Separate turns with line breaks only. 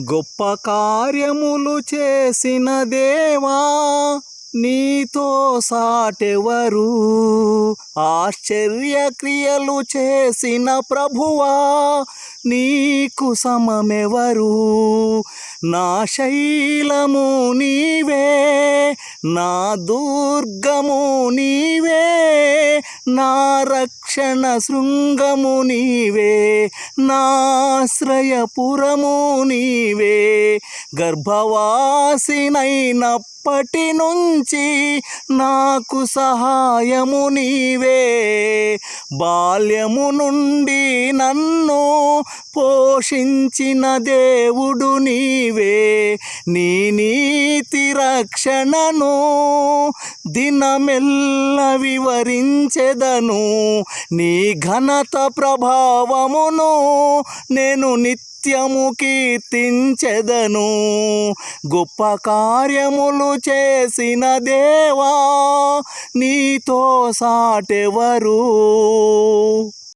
గొప్ప కార్యములు చేసిన దేవా నీతో సాటెవరు? ఆశ్చర్య క్రియలు చేసిన ప్రభువా నీకు సమమెవరు? నా శైలము నీవే నా దుర్గము నీవే. నా రక్షణ శృంగము నీవే నాశ్రయపురము నీవే. గర్భవాసినైనప్పటి నుంచి నాకు సహాయము నీవే. బాల్యము నుండి నన్ను పోషించిన దేవుడు నీవే. నీ నీతి రక్షణను దినమెల్ల వివరించెదను. నీ ఘనత ప్రభావమును నేను నిత్యము కీర్తించెదను. గొప్ప కార్యములు చేసిన దేవా నీతో సాటెవరు?